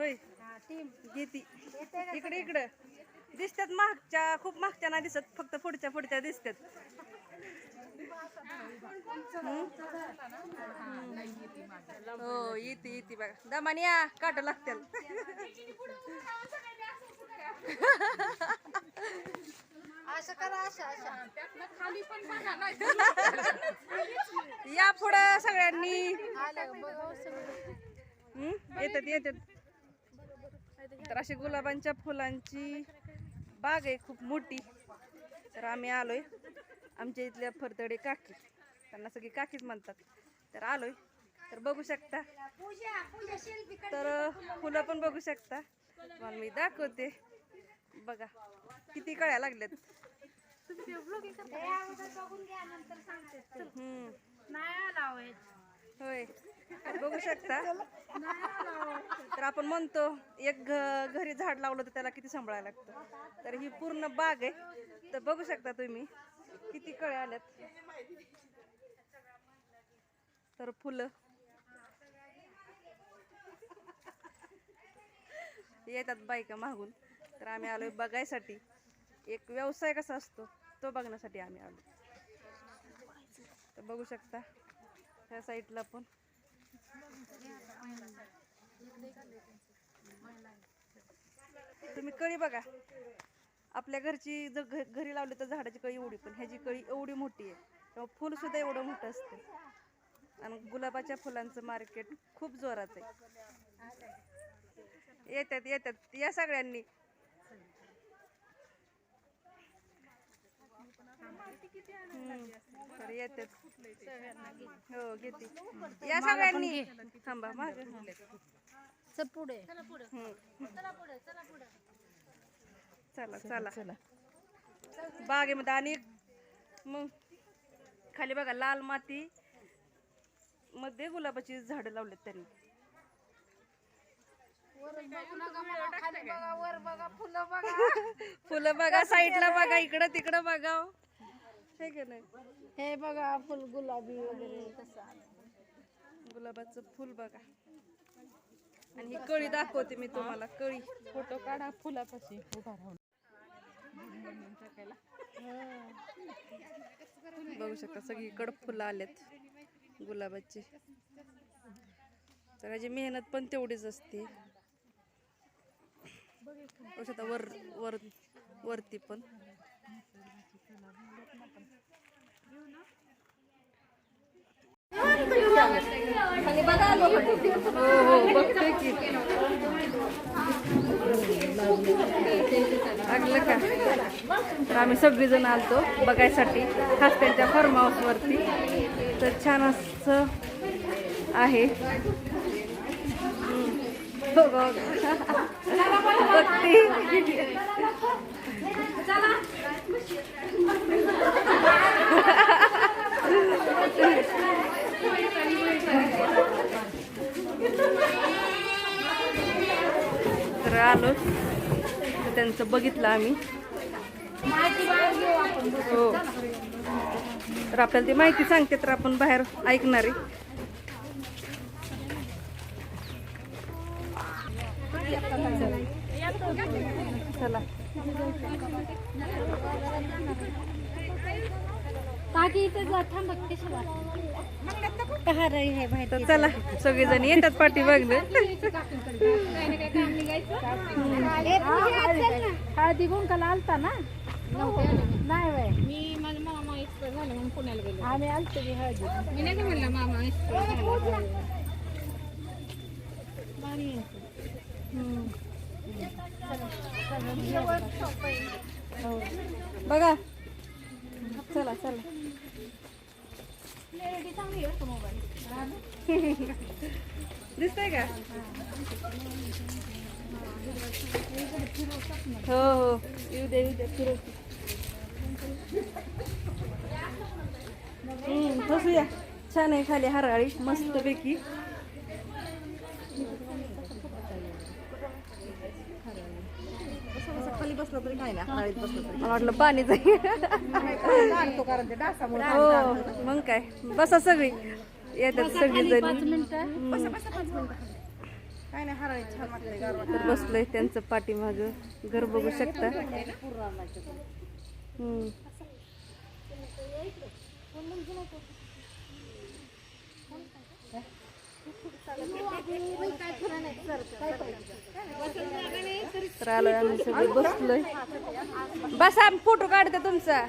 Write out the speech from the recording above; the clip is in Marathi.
होय. घेती. इकडे इकडे. दिसतात मागच्या खूप मागच्या नाही दिसत फक्त पुढच्या पुढच्या दिसतात? हो? येते येते बघा. दमाने या काट लागतील. असं करा असं असं. या पुढं सगळ्यांनी. आलं बघा सगळं. हम्म? येतात येतात. तर अशी गुलाबांच्या फुलांची बाग आहे खूप मोठी. तर आम्ही आलोय आमच्या इथल्या फरतडे काकी त्यांना सगळी काकीच म्हणतात. तर आलोय. तर बघू शकता. तर फुलं पण बघू शकता. मला मी दाखवते. बघा किती कळ्या लागल्यात. हम्म. होय. बघू शकता. तर आपण म्हणतो एक घ- घरी झाड लावलं तर त्याला किती सांभाळायला लागतं? तर ही पूर्ण बाग आहे. तर बघू शकता तुम्ही किती कळे आल्यात. तर फुलं. येतात बायका मागून. तर आम्ही आलोय बघायसाठी. एक व्यवसाय कसा असतो तो बघण्यासाठी आम्ही आलो. तर बघू शकता. ह्या साईडला पण. तुम्ही कळी बघा. आपल्या घरची जर घ- घरी लावली तर झाडाची कळी एवढी पण ह्याची कळी एवढी मोठी आहे. तेव्हा फुल सुद्धा एवढं मोठं असतं. आणि गुलाबाच्या फुलांचं मार्केट खूप जोरात आहे. येतात येतात या सगळ्यांनी. तर येतात हो घेते. या सगळ्यांनी. थांबा माग. चल पुढे. चला चला बागेमध्ये आणि मग खाली बघा लाल माती. मध्ये गुलाबाची झाडं लावलेत त्यांनी. वर बघू नका मला, खाली बघा वर बघा फुलं बघा. फुलं बघा साईडला बघा इकडं तिकडं बघा. हो. हे की नाही? हे बघा फुल गुलाबी वगैरे कसं. गुलाबाचं फुल बघा. आणि ही कळी दाखवते मी तुम्हाला कळी. फोटो काढा फुलापाशी. उभा राहून. बघू शकता सगळीकडं फुलं आलेत गुलाबाची. तर ह्याची मेहनत पण तेवढीच असते. बघू शकता वर वर वरती पण. हो हो बघते की लागलं का तर आम्ही सगळीजण आलतो बघायसाठी. खास त्यांच्या फार्म हाऊसवरती तर छान असं आहे. बघते. हो तर आलो तर त्यांचं बघितलं आम्ही. हो. तर आपल्याला ती माहिती सांगते तर आपण बाहेर ऐकणार आहे. चला. बाकी इथे जा कशाला पहार आहे बाहेर तर चला सगळेजण येतात पाठी बघले हळदी कुंकाला आलता ना? नाही बाय मी माझ्या मामा एक्सपायर झाले म्हणून पुण्याला गेले. आम्ही आलतो की हळदी मी नाही म्हणलं मामा एक्सपायर बघा. चला चला. दिसतंय का? हो. हो येऊ दे येऊ दे फिरव हम्म बसूया. छान आहे खाली हराळी मस्त बसलं वाटलं पाणी हो मग काय? बसा सगळी. येतात सगळी जण. काय नाही बसलोय त्यांचं पाठीमाग. घर बघू शकता. हम्म. बस आम फोटो काढतो तुमचा.